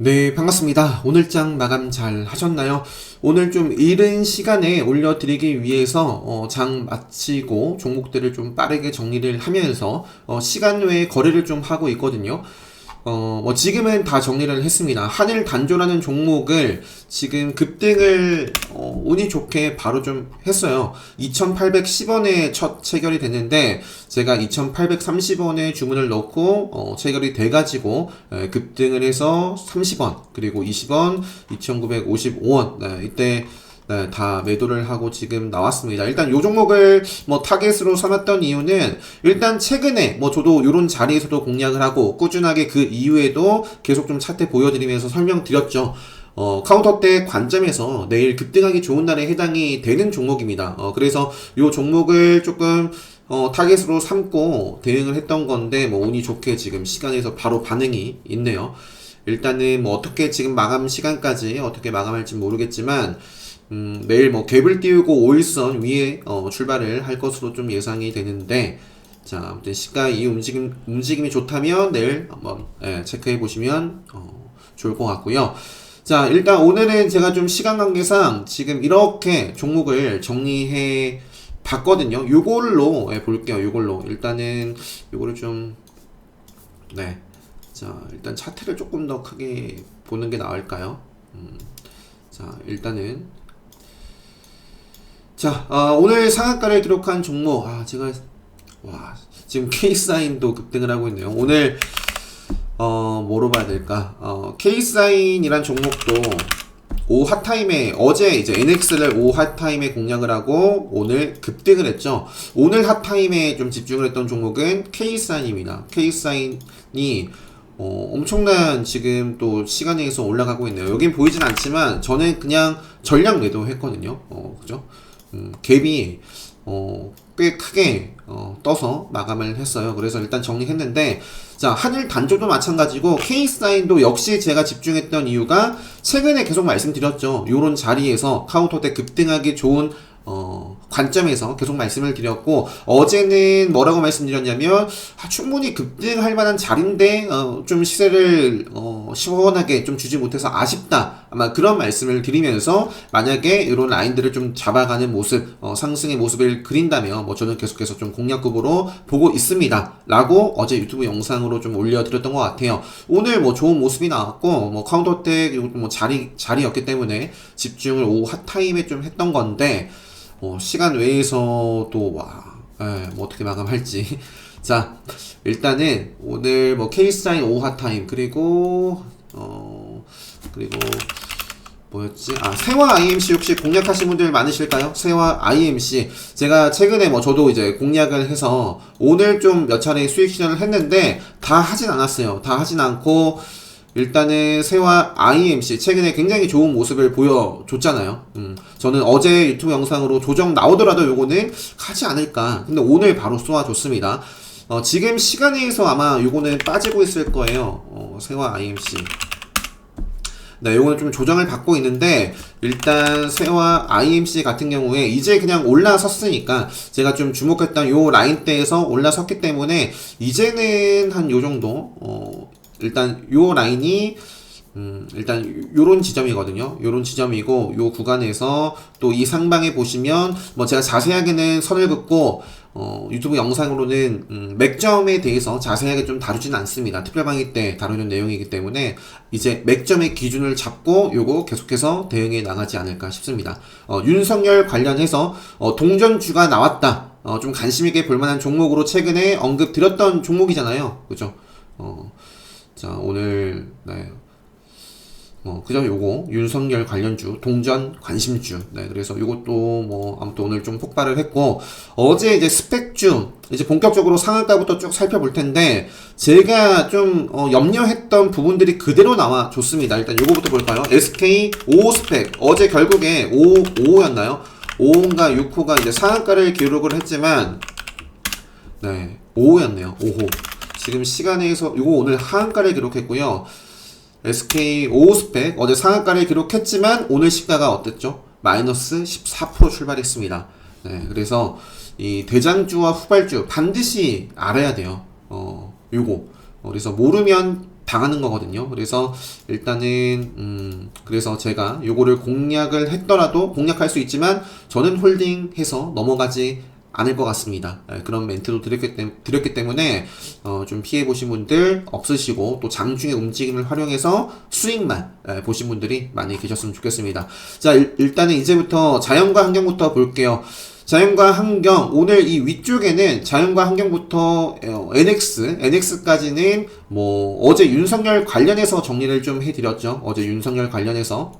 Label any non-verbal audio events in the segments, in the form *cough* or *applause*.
네, 반갑습니다. 오늘장 마감 잘 하셨나요? 오늘 좀 이른 시간에 올려드리기 위해서 어, 장 마치고 종목들을 좀 빠르게 정리를 하면서 어, 시간 외에 거래를 좀 하고 있거든요. 어, 뭐 지금은 다 정리를 했습니다. 하늘 단조라는 종목을 지금 급등을 어, 운이 좋게 바로 좀 했어요. 2,810원에 첫 체결이 됐는데 제가 2,830원에 주문을 넣고 어, 체결이 돼가지고 에, 급등을 해서 30원 그리고 20원, 2,955원 네, 이때 네, 다 매도를 하고 지금 나왔습니다. 일단 요 종목을 뭐 타겟으로 삼았던 이유는 일단 최근에 뭐 저도 요런 자리에서도 공략을 하고 꾸준하게 그 이후에도 계속 좀 차트 보여드리면서 설명드렸죠. 어, 카운터 때 관점에서 내일 급등하기 좋은 날에 해당이 되는 종목입니다. 어, 그래서 요 종목을 조금 어, 타겟으로 삼고 대응을 했던 건데 뭐 운이 좋게 지금 시간에서 바로 반응이 있네요. 일단은 뭐 어떻게 지금 마감 시간까지 어떻게 마감할지 모르겠지만 음, 내일 뭐 갭을 띄우고 5일선 위에 어, 출발을 할 것으로 좀 예상이 되는데 자 아무튼 시가 이 움직임 움직임이 좋다면 내일 한번 예, 체크해 보시면 어, 좋을 것 같고요. 자 일단 오늘은 제가 좀 시간 관계상 지금 이렇게 종목을 정리해 봤거든요. 요걸로 예, 볼게요. 요걸로 일단은 요거를 좀 네. 자, 일단 차트를 조금 더 크게 보는 게 나을까요? 음, 자, 일단은 자, 어, 오늘 상한가를 기록한 종목, 아, 제가, 와, 지금 K사인도 급등을 하고 있네요. 오늘, 어, 뭐로 봐야 될까? 어, K사인이란 종목도 오 핫타임에, 어제 이제 NX를 오 핫타임에 공략을 하고 오늘 급등을 했죠. 오늘 핫타임에 좀 집중을 했던 종목은 K사인입니다. K사인이 어, 엄청난 지금 또 시간에서 올라가고 있네요. 여긴 보이진 않지만 저는 그냥 전량 매도 했거든요. 어, 그죠? 음, 갭이 어, 꽤 크게 어, 떠서 마감을 했어요. 그래서 일단 정리했는데 자 하늘 단조도 마찬가지고 K사인도 역시 제가 집중했던 이유가 최근에 계속 말씀드렸죠. 요런 자리에서 카운터 때 급등하기 좋은 어, 관점에서 계속 말씀을 드렸고, 어제는 뭐라고 말씀드렸냐면, 아, 충분히 급등할 만한 자리인데, 어, 좀 시세를, 어, 시원하게 좀 주지 못해서 아쉽다. 아마 그런 말씀을 드리면서, 만약에 이런 라인들을 좀 잡아가는 모습, 어, 상승의 모습을 그린다면, 뭐 저는 계속해서 좀 공략급으로 보고 있습니다. 라고 어제 유튜브 영상으로 좀 올려드렸던 것 같아요. 오늘 뭐 좋은 모습이 나왔고, 뭐 카운터 때, 뭐 자리, 자리였기 때문에 집중을 오후 핫타임에 좀 했던 건데, 어, 시간 외에서도 와, 예, 뭐 어떻게 마감할지. 자, 일단은 오늘 뭐 케이스사인 오하 타임 그리고 어 그리고 뭐였지? 아, 세화 IMC 혹시 공략하신 분들 많으실까요? 세화 IMC. 제가 최근에 뭐 저도 이제 공략을 해서 오늘 좀 몇 차례 수익 실현을 했는데 다 하진 않았어요. 다 하진 않고 일단은 세화 IMC 최근에 굉장히 좋은 모습을 보여줬잖아요. 음, 저는 어제 유튜브 영상으로 조정 나오더라도 요거는 가지 않을까. 근데 오늘 바로 쏘아줬습니다. 어, 지금 시간에서 아마 요거는 빠지고 있을 거예요. 어, 세화 IMC. 네, 요거는 좀 조정을 받고 있는데 일단 세화 IMC 같은 경우에 이제 그냥 올라섰으니까 제가 좀 주목했던 요 라인대에서 올라섰기 때문에 이제는 한 요 정도 어 일단 요 라인이 음, 일단 요런 지점이거든요. 요런 지점이고 요 구간에서 또 이 상방에 보시면 뭐 제가 자세하게는 선을 긋고 어, 유튜브 영상으로는 음, 맥점에 대해서 자세하게 좀 다루진 않습니다. 특별방위 때 다루는 내용이기 때문에 이제 맥점의 기준을 잡고 요거 계속해서 대응해 나가지 않을까 싶습니다. 어, 윤석열 관련해서 어, 동전주가 나왔다. 어, 좀 관심 있게 볼 만한 종목으로 최근에 언급 드렸던 종목이잖아요. 그죠? 어, 자, 오늘, 네. 어, 그죠? 요거, 윤석열 관련주, 동전 관심주. 네, 그래서 요것도 뭐, 아무튼 오늘 좀 폭발을 했고, 어제 이제 스펙주, 이제 본격적으로 상한가부터 쭉 살펴볼 텐데, 제가 좀, 어, 염려했던 부분들이 그대로 나와 줬습니다. 일단 요거부터 볼까요? SK 5 스펙. 어제 결국에 5, 5호였나요? 5호인가 6호가 이제 상한가를 기록을 했지만, 네, 5호였네요. 5호. 지금 시간에서 요거 오늘 하한가를 기록했고요. SK 5 스펙 어제 상한가를 기록했지만 오늘 시가가 어땠죠? 마이너스 14% 출발했습니다. 네, 그래서 이 대장주와 후발주 반드시 알아야 돼요. 어, 요거. 어, 그래서 모르면 당하는 거거든요. 그래서 일단은 음 그래서 제가 요거를 공략을 했더라도 공략할 수 있지만 저는 홀딩해서 넘어가지 않을 것 같습니다. 예, 그런 멘트도 드렸기, 때문에 어, 좀 피해 보신 분들 없으시고 또 장중의 움직임을 활용해서 수익만 예, 보신 분들이 많이 계셨으면 좋겠습니다. 자 일, 일단은 이제부터 자연과 환경부터 볼게요. 자연과 환경 오늘 이 위쪽에는 자연과 환경부터 어, NX NX까지는 뭐 어제 윤석열 관련해서 정리를 좀 해드렸죠. 어제 윤석열 관련해서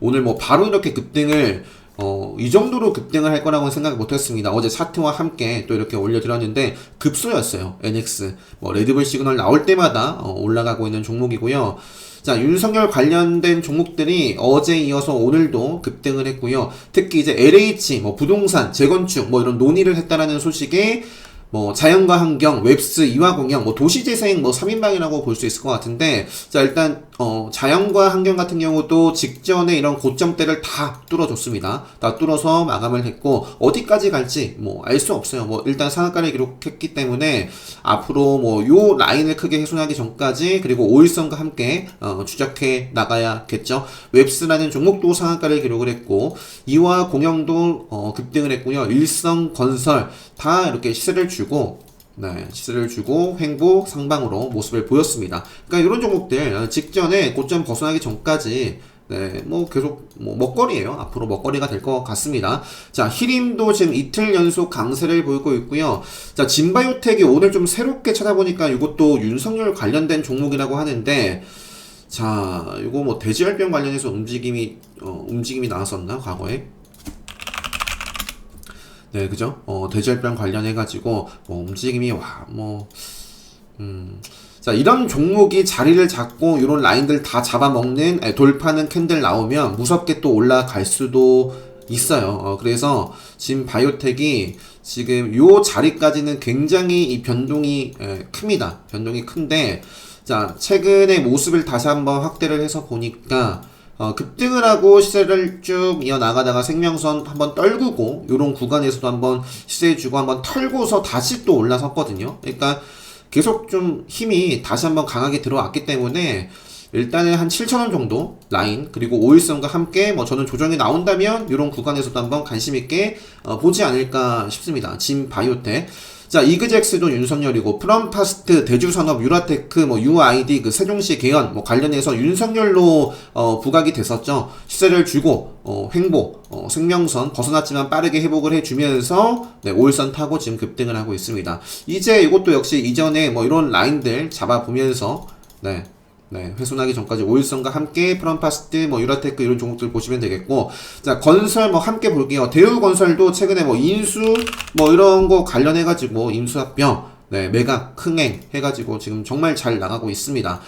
오늘 뭐 바로 이렇게 급등을 어, 이 정도로 급등을 할 거라고는 생각 못 했습니다. 어제 차트와 함께 또 이렇게 올려드렸는데 급소였어요. NX. 뭐 레드불 시그널 나올 때마다 어, 올라가고 있는 종목이고요. 자, 윤석열 관련된 종목들이 어제 이어서 오늘도 급등을 했고요. 특히 이제 LH, 뭐 부동산, 재건축, 뭐 이런 논의를 했다라는 소식에 뭐 자연과 환경, 웹스, 이화공영, 뭐 도시재생 뭐 3인방이라고 볼 수 있을 것 같은데 자 일단 어 자연과 환경 같은 경우도 직전에 이런 고점대를 다 뚫어줬습니다. 다 뚫어서 마감을 했고 어디까지 갈지 뭐 알 수 없어요. 뭐 일단 상한가를 기록했기 때문에 앞으로 뭐 요 라인을 크게 훼손하기 전까지 그리고 오일선과 함께 어 추적해 나가야겠죠. 웹스라는 종목도 상한가를 기록을 했고 이화공영도 어 급등을 했고요. 일성 건설 다 이렇게 시세를 주고 네, 시세를 주고 횡보 상방으로 모습을 보였습니다. 그러니까 이런 종목들 어, 직전에 고점 벗어나기 전까지 네, 뭐 계속 뭐 먹거리예요. 앞으로 먹거리가 될 것 같습니다. 자, 히림도 지금 이틀 연속 강세를 보이고 있고요. 자, 진바이오텍이 오늘 좀 새롭게 찾아보니까 이것도 윤석열 관련된 종목이라고 하는데 자, 이거 뭐 돼지열병 관련해서 움직임이 어, 움직임이 나왔었나 과거에? 네, 그죠? 어, 돼지열병 관련해가지고, 뭐, 움직임이, 와, 뭐, 음. 자, 이런 종목이 자리를 잡고, 이런 라인들 다 잡아먹는, 에, 돌파는 캔들 나오면 무섭게 또 올라갈 수도 있어요. 어, 그래서, 지금 바이오텍이 지금 요 자리까지는 굉장히 이 변동이 에, 큽니다. 변동이 큰데, 자, 최근의 모습을 다시 한번 확대를 해서 보니까, 어, 급등을 하고 시세를 쭉 이어나가다가 생명선 한번 떨구고 요런 구간에서도 한번 시세 주고 한번 털고서 다시 또 올라섰거든요. 그러니까 계속 좀 힘이 다시 한번 강하게 들어왔기 때문에 일단은 한 7,000원 정도 라인 그리고 5일선과 함께 뭐 저는 조정이 나온다면 이런 구간에서도 한번 관심 있게 어, 보지 않을까 싶습니다. 진 바이오텍 자, 이그젝스도 윤석열이고, 프롬파스트, 대주산업, 유라테크, 뭐, UID, 그 세종시 개연, 뭐, 관련해서 윤석열로, 어, 부각이 됐었죠. 시세를 주고, 어, 횡보, 어, 생명선 벗어났지만 빠르게 회복을 해주면서, 네, 5일선 타고 지금 급등을 하고 있습니다. 이제 이것도 역시 이전에 뭐, 이런 라인들 잡아보면서, 네, 네, 훼손하기 전까지 오일선과 함께 프롬파스트, 뭐 유라테크 이런 종목들 보시면 되겠고, 자 건설 뭐 함께 볼게요. 대우건설도 최근에 뭐 인수 뭐 이런 거 관련해가지고 인수합병, 네 매각, 흥행 해가지고 지금 정말 잘 나가고 있습니다.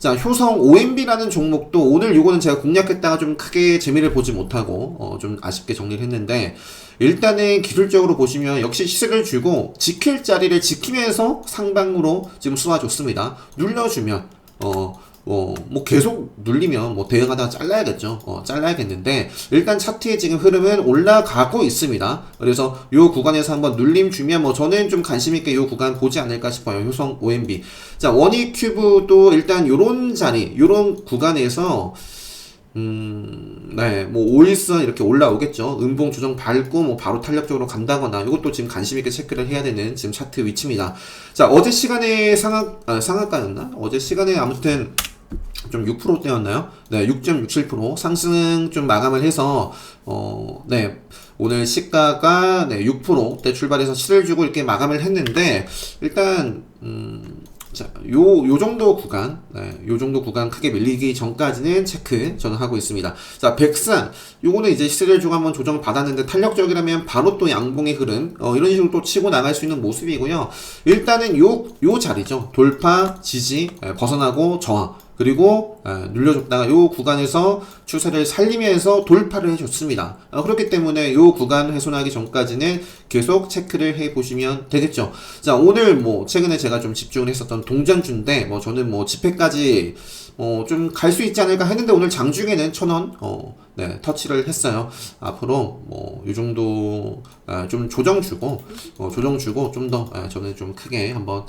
자, 효성 OMB라는 종목도 오늘 요거는 제가 공략했다가 좀 크게 재미를 보지 못하고 어, 좀 아쉽게 정리를 했는데 일단은 기술적으로 보시면 역시 시세를 주고 지킬 자리를 지키면서 상방으로 지금 쏘아줬습니다. 눌러주면 어 어, 뭐 계속 눌리면 뭐 대응하다가 잘라야겠죠. 어, 잘라야겠는데 일단 차트의 지금 흐름은 올라가고 있습니다. 그래서 요 구간에서 한번 눌림 주면 뭐 저는 좀 관심 있게 요 구간 보지 않을까 싶어요. 효성 OMB. 자, 원익 큐브도 일단 요런 자리, 요런 구간에서 음, 네, 뭐, 5일선 이렇게 올라오겠죠. 음봉 조정 밟고, 뭐, 바로 탄력적으로 간다거나, 이것도 지금 관심있게 체크를 해야 되는 지금 차트 위치입니다. 자, 어제 시간에 상하, 아, 상하가였나? 어제 시간에 아무튼, 좀 6%대였나요? 네, 6.67% 상승 좀 마감을 해서 어, 네. 오늘 시가가 네, 6%대 출발해서 실을 주고 이렇게 마감을 했는데 일단 음, 자, 요, 요 정도 구간, 네, 요 정도 구간 크게 밀리기 전까지는 체크 저는 하고 있습니다. 자, 백산, 요거는 이제 시세를 주고 한번 조정 받았는데 탄력적이라면 바로 또 양봉의 흐름, 어, 이런 식으로 또 치고 나갈 수 있는 모습이고요. 일단은 요, 요 자리죠. 돌파, 지지, 에, 벗어나고 저항. 그리고 에, 눌려줬다가 요 구간에서 추세를 살리면서 돌파를 해줬습니다. 어, 그렇기 때문에 요 구간 훼손하기 전까지는 계속 체크를 해 보시면 되겠죠. 자 오늘 뭐 최근에 제가 좀 집중을 했었던 동전주인데 뭐 저는 뭐 집회까지 어, 좀 갈 수 있지 않을까 했는데 오늘 장중에는 천 원, 어, 네, 터치를 했어요. 앞으로 뭐, 이 정도, 아, 좀 조정 주고, 어, 조정 주고, 좀 더, 아, 저는 좀 크게 한번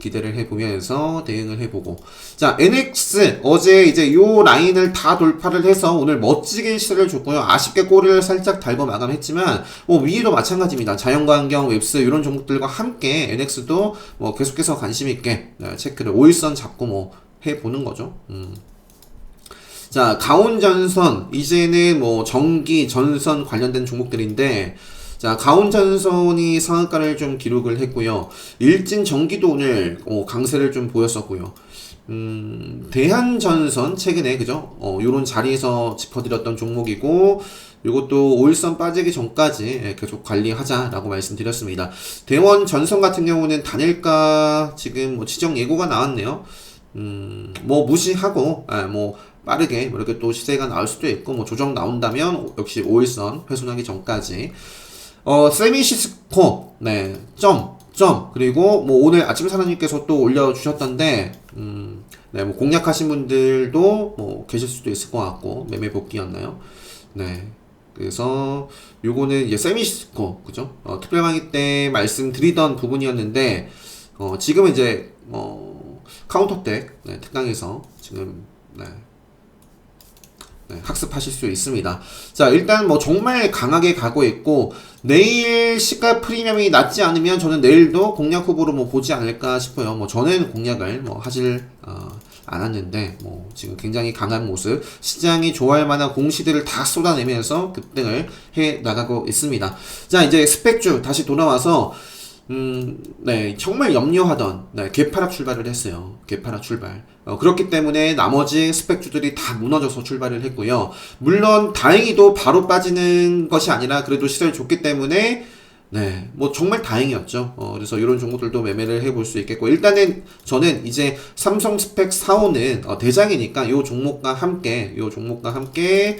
기대를 해보면서 대응을 해보고. 자, NX, 어제 이제 요 라인을 다 돌파를 해서 오늘 멋지게 시세를 줬고요. 아쉽게 꼬리를 살짝 달고 마감했지만, 뭐, 위로 마찬가지입니다. 자연광경, 웹스, 이런 종목들과 함께 NX도 뭐, 계속해서 관심 있게 네, 체크를 5일선 잡고 뭐, 해보는 거죠. 음. 자, 가온전선, 이제는 뭐 전기, 전선 관련된 종목들인데, 자, 가온전선이 상한가를 좀 기록을 했고요. 일진 전기도 오늘 어, 강세를 좀 보였었고요. 음, 대한전선 최근에 그죠? 어, 요런 자리에서 짚어드렸던 종목이고 이것도 5일선 빠지기 전까지 예, 계속 관리하자라고 말씀드렸습니다. 대원 전선 같은 경우는 단일가 지금 뭐 지정 예고가 나왔네요. 음, 뭐 무시하고 예, 뭐 빠르게 뭐 이렇게 또 시세가 나올 수도 있고 뭐 조정 나온다면 역시 5일선 훼손하기 전까지 어 세미시스코 네 점 점 그리고 뭐 오늘 아침 사장님께서 또 올려주셨던데 음, 네, 뭐 공략하신 분들도 뭐 계실 수도 있을 것 같고 매매 복귀였나요? 네. 그래서 요거는 이제 세미시스코 그죠? 어, 특별 강의 때 말씀드리던 부분이었는데 어, 지금은 이제 어, 카운터텍 네, 특강에서 지금 네, 네, 학습하실 수 있습니다. 자, 일단 뭐 정말 강하게 가고 있고, 내일 시가 프리미엄이 낮지 않으면 저는 내일도 공략 후보로 뭐 보지 않을까 싶어요. 뭐 저는 공략을 뭐 하질, 어, 않았는데, 뭐 지금 굉장히 강한 모습, 시장이 좋아할 만한 공시들을 다 쏟아내면서 급등을 해 나가고 있습니다. 자, 이제 스펙주 다시 돌아와서, 음, 네, 정말 염려하던, 네, 개파락 출발을 했어요. 개파락 출발. 어, 그렇기 때문에 나머지 스펙주들이 다 무너져서 출발을 했고요. 물론, 다행히도 바로 빠지는 것이 아니라 그래도 시세를 줬기 때문에, 네, 뭐 정말 다행이었죠. 어, 그래서 이런 종목들도 매매를 해볼 수 있겠고, 일단은 저는 이제 삼성 스펙 4호는 어, 대장이니까 이 종목과 함께, 이 종목과 함께,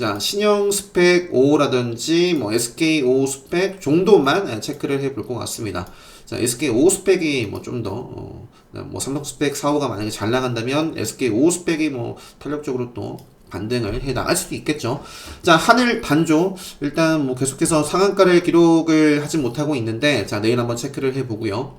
자, 신형 스펙 5라든지 뭐 SK 5 스펙 정도만 체크를 해볼 것 같습니다. 자, SK 5 스펙이 뭐 좀 더, 어, 뭐 삼성 스펙 4호가 만약에 잘 나간다면 SK 5 스펙이 뭐 탄력적으로 또 반등을 해 나갈 수도 있겠죠. 자, 하늘 단조 일단 뭐 계속해서 상한가를 기록을 하지 못하고 있는데 자, 내일 한번 체크를 해 보고요.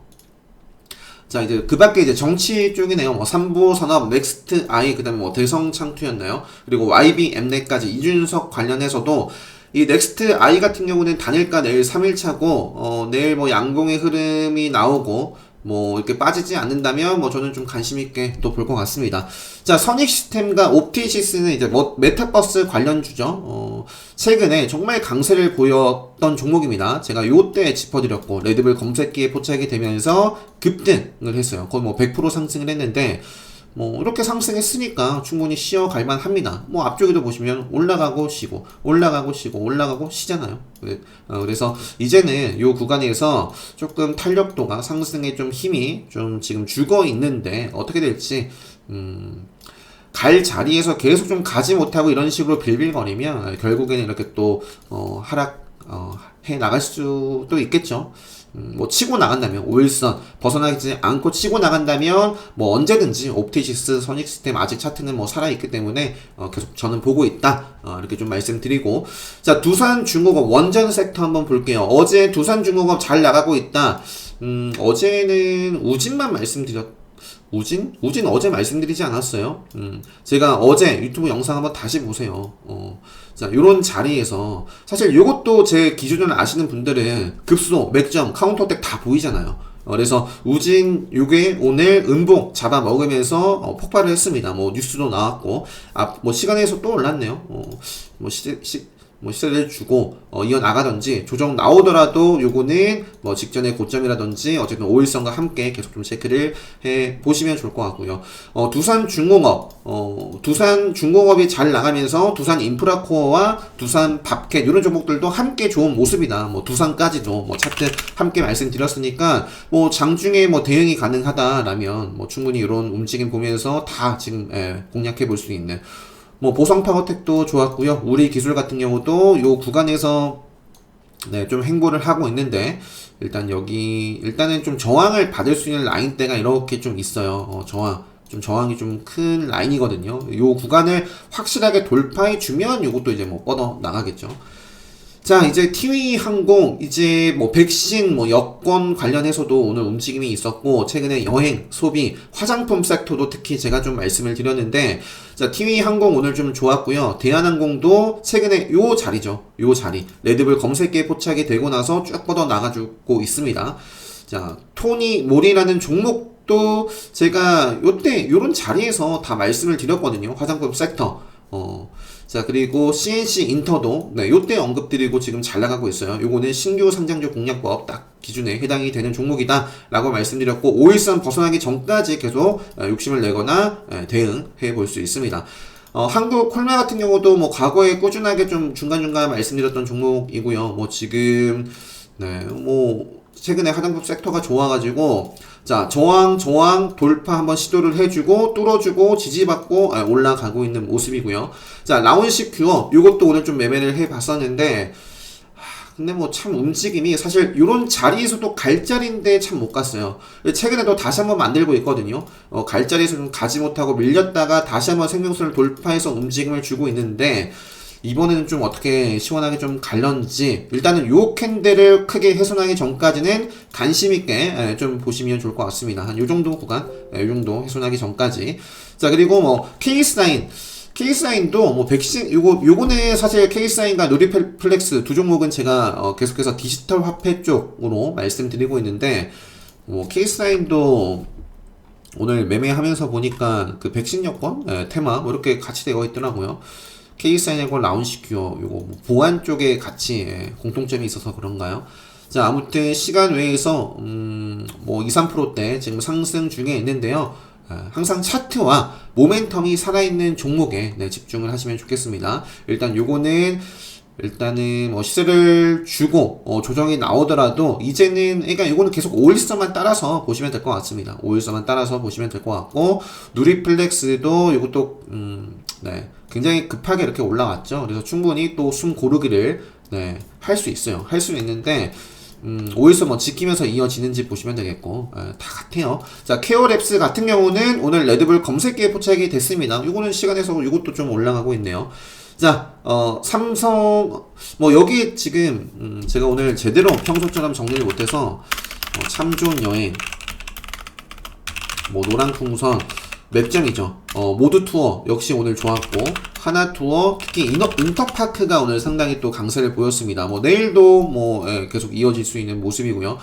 자, 이제 그 밖에 이제 정치 쪽이네요. 뭐, 삼부 산업, 넥스트 아이, 그 다음에 뭐, 대성 창투였나요? 그리고 YB 엠넷까지 이준석 관련해서도 이 넥스트 아이 같은 경우는 단일가 내일 3일차고, 어, 내일 뭐 양봉의 흐름이 나오고, 뭐 이렇게 빠지지 않는다면 뭐 저는 좀 관심 있게 또 볼 것 같습니다. 자, 선익 시스템과 옵티시스는 이제 뭐 메타버스 관련주죠. 어, 최근에 정말 강세를 보였던 종목입니다. 제가 요때 짚어드렸고 레드불 검색기에 포착이 되면서 급등을 했어요. 거의 뭐 100% 상승을 했는데 뭐 이렇게 상승했으니까 충분히 쉬어갈 만합니다. 뭐 앞쪽에도 보시면 올라가고 쉬고 올라가고 쉬고 올라가고 쉬잖아요. 어, 그래서 이제는 이 구간에서 조금 탄력도가 상승에 좀 힘이 좀 지금 죽어 있는데 어떻게 될지 음, 갈 자리에서 계속 좀 가지 못하고 이런 식으로 빌빌거리면 결국에는 이렇게 또 어, 하락 어, 해 나갈 수도 있겠죠. 음, 뭐 치고 나간다면 5일선 벗어나지 않고 치고 나간다면 뭐 언제든지 옵티시스 선익 시스템 아직 차트는 뭐 살아 있기 때문에 어, 계속 저는 보고 있다 어, 이렇게 좀 말씀드리고 자 두산 중공업 원전 섹터 한번 볼게요 어제 두산 중공업 잘 나가고 있다 음, 어제는 우진만 말씀드렸 우진? 우진 어제 말씀드리지 않았어요. 음, 제가 어제 유튜브 영상 한번 다시 보세요. 어, 자, 요런 자리에서, 사실 요것도 제 기준을 아시는 분들은 급소, 맥점, 카운터택 다 보이잖아요. 어, 그래서 우진 요게 오늘 음봉 잡아 먹으면서 어, 폭발을 했습니다. 뭐 뉴스도 나왔고, 아, 뭐 시간에서 또 올랐네요. 어, 뭐 시, 시, 뭐 시세를 주고 어, 이어 나가든지 조정 나오더라도 요거는 뭐 직전의 고점이라든지 어쨌든 5일선과 함께 계속 좀 체크를 해 보시면 좋을 것 같고요. 어, 두산 중공업 어, 두산 중공업이 잘 나가면서 두산 인프라코어와 두산 밥캣 이런 종목들도 함께 좋은 모습이다. 뭐 두산까지도 뭐 차트 함께 말씀드렸으니까 뭐 장중에 뭐 대응이 가능하다라면 뭐 충분히 이런 움직임 보면서 다 지금 예, 공략해 볼 수 있는 뭐 보성 파워텍도 좋았고요. 우리 기술 같은 경우도 요 구간에서 네, 좀 행보를 하고 있는데 일단 여기 일단은 좀 저항을 받을 수 있는 라인대가 이렇게 좀 있어요. 어, 저항 좀 저항이 좀 큰 라인이거든요. 요 구간을 확실하게 돌파해 주면 요것도 이제 뭐 뻗어 나가겠죠. 자, 이제 티웨이 항공, 이제 뭐 백신, 뭐 여권 관련해서도 오늘 움직임이 있었고, 최근에 여행, 소비, 화장품 섹터도 특히 제가 좀 말씀을 드렸는데, 자, 티웨이 항공 오늘 좀 좋았고요. 대한항공도 최근에 요 자리죠. 요 자리. 레드불 검색기에 포착이 되고 나서 쭉 뻗어 나가주고 있습니다. 자, 토니 몰이라는 종목도 제가 요때 요런 자리에서 다 말씀을 드렸거든요. 화장품 섹터. 어, 자, 그리고 CNC 인터도, 네, 요때 언급드리고 지금 잘 나가고 있어요. 요거는 신규 상장주 공략법 딱 기준에 해당이 되는 종목이다. 라고 말씀드렸고, 5일선 벗어나기 전까지 계속 어, 욕심을 내거나 예, 대응해 볼 수 있습니다. 어, 한국 콜마 같은 경우도 뭐 과거에 꾸준하게 좀 중간중간 말씀드렸던 종목이고요. 뭐 지금, 네, 뭐, 최근에 화장품 섹터가 좋아가지고 자 저항 저항 돌파 한번 시도를 해주고 뚫어주고 지지받고 아, 올라가고 있는 모습이고요. 자 라운식 큐어 이것도 오늘 좀 매매를 해봤었는데 하, 근데 뭐 참 움직임이 사실 이런 자리에서도 갈 자리인데 참 못 갔어요. 최근에도 다시 한번 만들고 있거든요. 어, 갈 자리에서 좀 가지 못하고 밀렸다가 다시 한번 생명선을 돌파해서 움직임을 주고 있는데 이번에는 좀 어떻게 시원하게 좀 갈런지 일단은 요 캔들을 크게 훼손하기 전까지는 관심 있게 예, 좀 보시면 좋을 것 같습니다. 한 요 정도 구간, 예, 요 정도 훼손하기 전까지. 자 그리고 뭐 케이스 라인. 케이스라인도 뭐 백신 요거 요거는 사실 케이스라인과 누리플렉스 두 종목은 제가 어 계속해서 디지털 화폐 쪽으로 말씀드리고 있는데 뭐 케이스라인도 오늘 매매하면서 보니까 그 백신 여권 예, 테마 뭐 이렇게 같이 되어 있더라고요. 케이사인과 라운시큐어 요거 뭐 보안 쪽에 같이 예, 공통점이 있어서 그런가요? 자 아무튼 시간 외에서 음 뭐 2, 3%대 지금 상승 중에 있는데요. 아, 항상 차트와 모멘텀이 살아있는 종목에 네, 집중을 하시면 좋겠습니다. 일단 요거는 일단은 뭐 시세를 주고 어, 조정이 나오더라도 이제는 그러니까 이거는 계속 5일선만 따라서 보시면 될 것 같습니다. 5일선만 따라서 보시면 될 것 같고 누리플렉스도 이것도 음, 네. 굉장히 급하게 이렇게 올라왔죠. 그래서 충분히 또 숨 고르기를 네, 할 수 있어요. 할 수 있는데 음, 5일선 뭐 지키면서 이어지는지 보시면 되겠고 에, 다 같아요. 자 케어랩스 같은 경우는 오늘 레드불 검색기에 포착이 됐습니다. 이거는 시간에서 이것도 좀 올라가고 있네요. 자, 어, 삼성, 뭐, 여기 지금, 음, 제가 오늘 제대로 평소처럼 정리를 못해서, 어, 참 좋은 여행, 뭐, 노랑풍선, 맵장이죠. 어, 모두 투어 역시 오늘 좋았고 하나 투어 특히 인어, 인터파크가 오늘 상당히 또 강세를 보였습니다. 뭐 내일도 뭐 예, 계속 이어질 수 있는 모습이고요.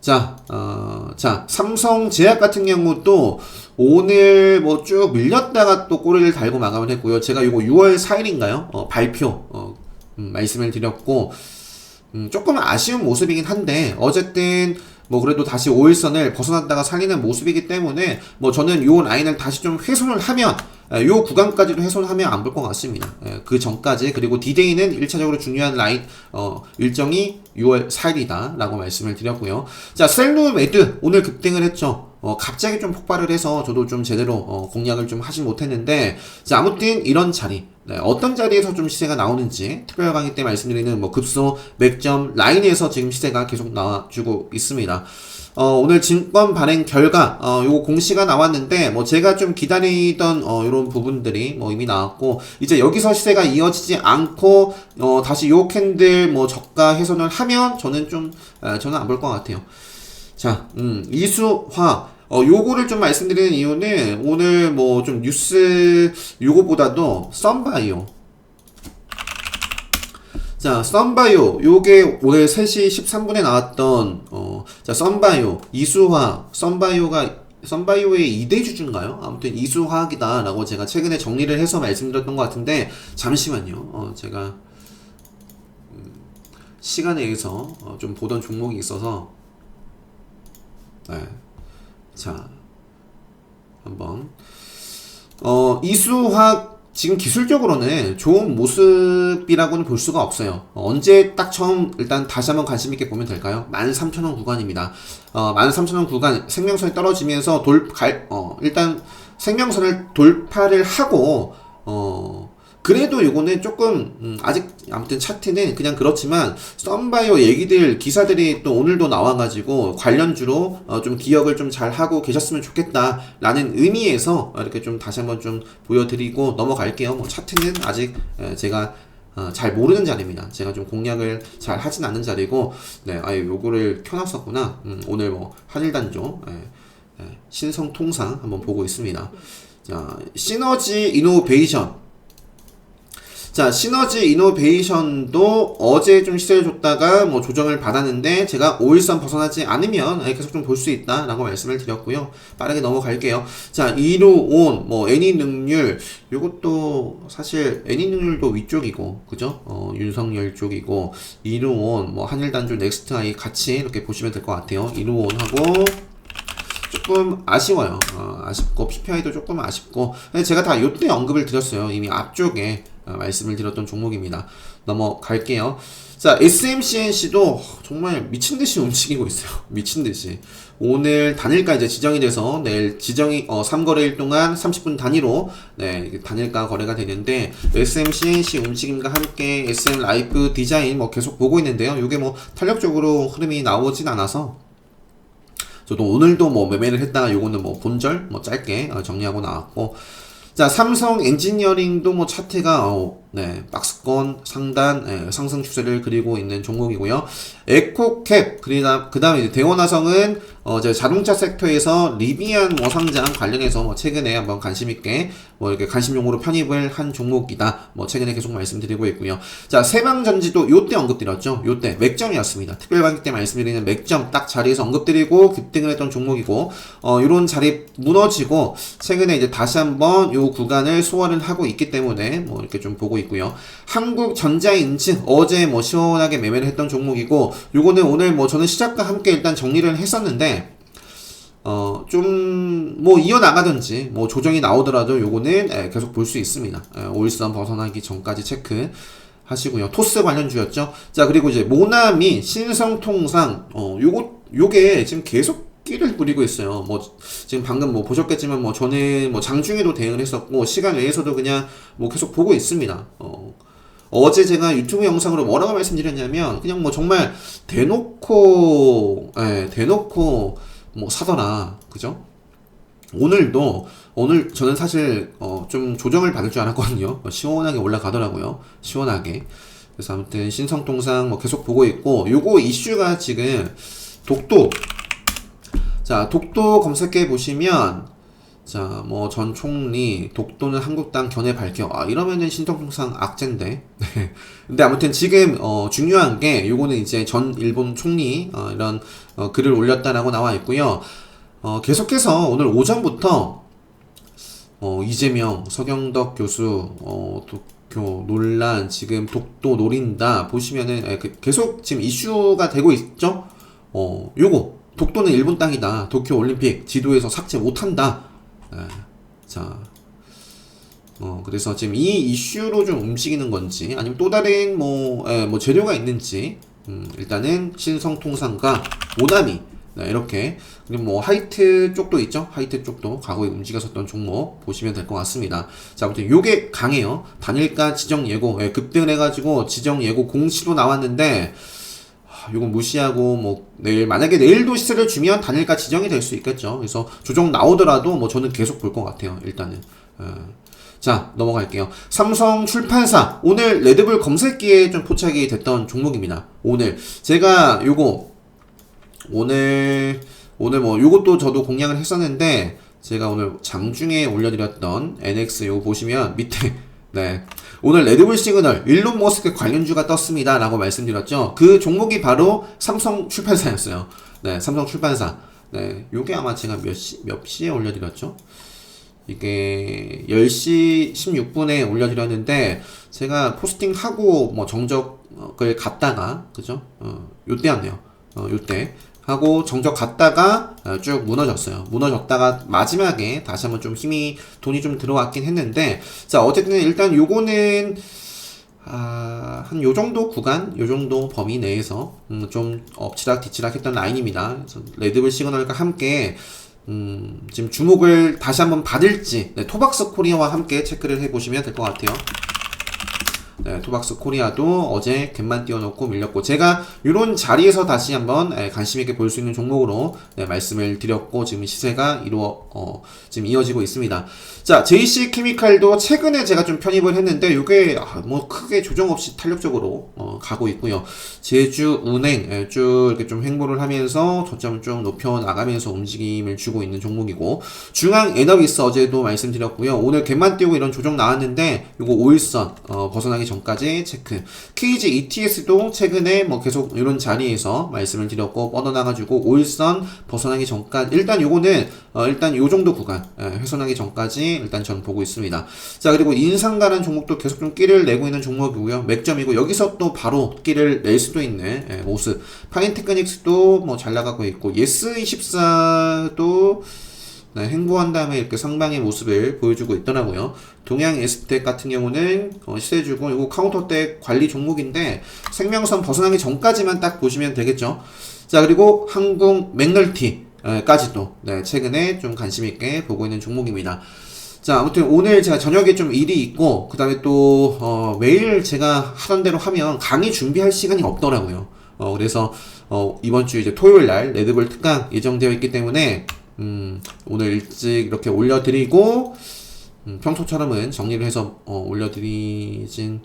자, 어, 자 삼성 제약 같은 경우도 오늘 뭐 쭉 밀렸다가 또 꼬리를 달고 마감을 했고요. 제가 이거 6월 4일인가요? 어, 발표 어, 음, 말씀을 드렸고 음, 조금 아쉬운 모습이긴 한데 어쨌든 뭐 그래도 다시 5일선을 벗어났다가 살리는 모습이기 때문에 뭐 저는 요 라인을 다시 좀 훼손을 하면 예, 요 구간까지도 훼손하면 안 볼 것 같습니다. 예, 그 전까지 그리고 디데이는 1차적으로 중요한 라인 어, 일정이 6월 4일이다 라고 말씀을 드렸고요. 자 셀루 매드 오늘 급등을 했죠. 어, 갑자기 좀 폭발을 해서 저도 좀 제대로 어, 공략을 좀 하지 못했는데 자 아무튼 이런 자리 네, 어떤 자리에서 좀 시세가 나오는지 특별 강의 때 말씀드리는 뭐 급소 맥점 라인에서 지금 시세가 계속 나와주고 있습니다. 어, 오늘 증권 발행 결과 어, 요거 공시가 나왔는데 뭐 제가 좀 기다리던 어, 이런 부분들이 뭐 이미 나왔고 이제 여기서 시세가 이어지지 않고 어, 다시 요 캔들 뭐 저가 훼손을 하면 저는 좀 어, 저는 안 볼 것 같아요. 자, 음, 이수화 어, 요거를 좀 말씀드리는 이유는 오늘 뭐 좀 뉴스 요거보다도 썬바이오 자, 썬바이오 요게 오늘 3시 13분에 나왔던 어, 자, 썬바이오 이수화 썬바이오가 썬바이오의 2대 주주인가요? 아무튼 이수화학이다라고 제가 최근에 정리를 해서 말씀드렸던 것 같은데 잠시만요. 어, 제가 음, 시간에 의해서 어, 좀 보던 종목이 있어서 네. 자, 한번 어, 이수학 지금 기술적으로는 좋은 모습이라고는 볼 수가 없어요. 어, 언제 딱 처음 일단 다시 한번 관심 있게 보면 될까요? 13,000원 구간입니다. 어, 13,000원 구간 생명선이 떨어지면서 돌, 갈, 어, 일단 생명선을 돌파를 하고 어, 그래도 요거는 조금 음, 아직 아무튼 차트는 그냥 그렇지만 썬바이오 얘기들 기사들이 또 오늘도 나와가지고 관련주로 어, 좀 기억을 좀 잘 하고 계셨으면 좋겠다라는 의미에서 이렇게 좀 다시 한번 좀 보여드리고 넘어갈게요. 뭐 차트는 아직 에, 제가 어, 잘 모르는 자리입니다. 제가 좀 공략을 잘 하진 않는 자리고, 네, 아예 요거를 켜놨었구나. 음, 오늘 뭐 한일단조 예, 예, 신성통상 한번 보고 있습니다. 자, 시너지 이노베이션. 자, 시너지 이노베이션도 어제 좀 시세를 줬다가 뭐 조정을 받았는데 제가 5일선 벗어나지 않으면 계속 좀 볼 수 있다라고 말씀을 드렸고요. 빠르게 넘어갈게요. 자, 이루온, 뭐, 애니 능률, 요것도 사실 애니 능률도 위쪽이고, 그죠? 어, 윤석열 쪽이고, 이루온, 뭐, 한일단주 넥스트 아이 같이 이렇게 보시면 될 것 같아요. 이루온하고, 조금 아쉬워요. 어, 아쉽고 PPI도 조금 아쉽고 제가 다 요때 언급을 드렸어요. 이미 앞쪽에 어, 말씀을 드렸던 종목입니다. 넘어갈게요. 자, SMCNC도 정말 미친 듯이 움직이고 있어요. *laughs* 미친 듯이. 오늘 단일가 이제 지정이 돼서 내일 지정이 어 3거래일 동안 30분 단위로 네, 단일가 거래가 되는데 SMCNC 움직임과 함께 SM 라이프 디자인 뭐 계속 보고 있는데요. 이게 뭐 탄력적으로 흐름이 나오진 않아서 저도 오늘도 뭐 매매를 했다가 요거는 뭐 본절 뭐 짧게 어, 정리하고 나왔고. 자 삼성 엔지니어링도 뭐 차트가 어, 네 박스권 상단 예, 상승 추세를 그리고 있는 종목이고요. 에코캡 그다음 그다음에 이제 대원화성은 어 이제 자동차 섹터에서 리비안 뭐 상장 관련해서 뭐 최근에 한번 관심 있게 뭐 이렇게 관심용으로 편입을 한 종목이다. 뭐 최근에 계속 말씀드리고 있고요. 자 세방전지도 요때 언급드렸죠? 요때 맥점이었습니다. 특별반기 때 말씀드리는 맥점 딱 자리에서 언급드리고 급등을 했던 종목이고 어 요런 자리 무너지고 최근에 이제 다시 한번 요 구간을 소화를 하고 있기 때문에 뭐 이렇게 좀 보고 있고요. 한국전자인증 어제 뭐 시원하게 매매를 했던 종목이고 요거는 오늘 뭐 저는 시작과 함께 일단 정리를 했었는데 어, 좀, 뭐, 이어나가든지, 뭐, 조정이 나오더라도 요거는 예, 계속 볼 수 있습니다. 예, 오일선 벗어나기 전까지 체크 하시고요. 토스 관련주였죠. 자, 그리고 이제, 모나미, 신성통상, 어, 요거, 요게 지금 계속 끼를 부리고 있어요. 뭐 지금 방금 뭐 보셨겠지만 뭐 저는 뭐 장중에도 대응을 했었고 시간 외에서도 그냥 뭐 계속 보고 있습니다. 어. 어제 제가 유튜브 영상으로 뭐라고 말씀드렸냐면 그냥 뭐 정말 대놓고 예, 대놓고 뭐 사더라. 그죠? 오늘도 오늘 저는 사실 어, 좀 조정을 받을 줄 알았거든요. 시원하게 올라가더라고요. 시원하게. 그래서 아무튼 신성통상 뭐 계속 보고 있고 요거 이슈가 지금 독도 자, 독도 검색해 보시면 자, 뭐 전 총리 독도는 한국당 견해 밝혀. 아, 이러면은 신통통상 악재인데. *laughs* 네. 근데 아무튼 지금 어 중요한 게 요거는 이제 전 일본 총리 어 이런 어 글을 올렸다라고 나와 있고요. 어 계속해서 오늘 오전부터 어 이재명, 서경덕 교수 어 도쿄 논란 지금 독도 노린다 보시면은 예, 그 계속 지금 이슈가 되고 있죠. 어 요거 독도는 일본 땅이다. 도쿄 올림픽 지도에서 삭제 못한다. 에, 자, 어, 그래서 지금 이 이슈로 좀 움직이는 건지, 아니면 또 다른 뭐, 에, 뭐 재료가 있는지, 음, 일단은 신성통상과 오나미, 네, 이렇게. 그리고 뭐, 하이트 쪽도 있죠? 하이트 쪽도 과거에 움직였었던 종목 보시면 될 것 같습니다. 자, 아무튼 요게 강해요. 단일가 지정 예고, 예, 급등을 해가지고 지정 예고 공시로 나왔는데, 이건 무시하고 뭐 내일 만약에 내일도 시세를 주면 단일가 지정이 될 수 있겠죠. 그래서 조정 나오더라도 뭐 저는 계속 볼 것 같아요. 일단은. 어. 자 넘어갈게요. 삼성 출판사 오늘 레드불 검색기에 좀 포착이 됐던 종목입니다. 오늘 제가 요거 오늘 오늘 뭐 요것도 저도 공략을 했었는데 제가 오늘 장중에 올려드렸던 NX 요거 보시면 밑에 네. 오늘 레드불 시그널 일론 머스크 관련주가 떴습니다. 라고 말씀드렸죠. 그 종목이 바로 삼성 출판사였어요. 네, 삼성 출판사. 네, 요게 아마 제가 몇 시, 몇 시에 올려드렸죠? 이게 10시 16분에 올려드렸는데, 제가 포스팅하고 뭐 정적을 갔다가, 그죠? 어, 요때였네요. 어, 요때. 하고 정적 갔다가 어, 쭉 무너졌어요. 무너졌다가 마지막에 다시 한번 좀 힘이 돈이 좀 들어왔긴 했는데 자 어쨌든 일단 요거는 아, 한 요 정도 구간, 요 정도 범위 내에서 음, 좀 엎치락 뒤치락 했던 라인입니다. 레드불 시그널과 함께 음, 지금 주목을 다시 한번 받을지 네, 토박스 코리아와 함께 체크를 해보시면 될 것 같아요. 네, 토박스 코리아도 어제 갭만 띄워놓고 밀렸고 제가 이런 자리에서 다시 한번 예, 관심 있게 볼 수 있는 종목으로 네, 말씀을 드렸고 지금 시세가 이루어 어, 지금 이어지고 있습니다. 자, JC 케미칼도 최근에 제가 좀 편입을 했는데 이게 아, 뭐 크게 조정 없이 탄력적으로 어, 가고 있고요. 제주 운행 예, 쭉 이렇게 좀 횡보를 하면서 저점을 좀 높여 나가면서 움직임을 주고 있는 종목이고 중앙 에너비스 어제도 말씀드렸고요. 오늘 갭만 띄우고 이런 조정 나왔는데 이거 5일선 어, 벗어나기 전까지 체크. KG ETS도 최근에 뭐 계속 이런 자리에서 말씀을 드렸고 뻗어나가지고 5일선 벗어나기 전까지 일단 요거는 어, 일단 요 정도 구간 예, 훼손하기 전까지 일단 전 보고 있습니다. 자 그리고 인상가라는 종목도 계속 좀 끼를 내고 있는 종목이고요. 맥점이고 여기서 또 바로 끼를 낼 수도 있는 예, 모습. 파인테크닉스도 뭐 잘 나가고 있고 예스24도 네, 행보한 다음에 이렇게 상방의 모습을 보여주고 있더라고요. 동양 에스텍 같은 경우는 어, 시세주고 이거 카운터대 관리 종목인데 생명선 벗어나기 전까지만 딱 보시면 되겠죠. 자 그리고 한국 맥널티 까지도 네, 최근에 좀 관심 있게 보고 있는 종목입니다. 자, 아무튼 오늘 제가 저녁에 좀 일이 있고, 그 다음에 또, 어, 매일 제가 하던 대로 하면 강의 준비할 시간이 없더라고요. 어, 그래서, 어, 이번 주 이제 토요일 날 레드불 특강 예정되어 있기 때문에, 음, 오늘 일찍 이렇게 올려드리고, 음, 평소처럼은 정리를 해서, 어, 올려드리진,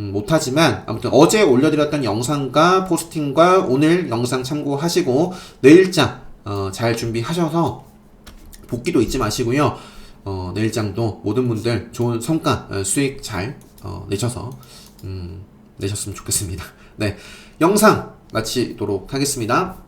음, 못하지만, 아무튼 어제 올려드렸던 영상과 포스팅과 오늘 영상 참고하시고, 내일장, 어, 잘 준비하셔서, 복귀도 잊지 마시고요. 어, 내일장도 모든 분들 좋은 성과, 어, 수익 잘 어, 내셔서 음, 내셨으면 좋겠습니다. *laughs* 네, 영상 마치도록 하겠습니다.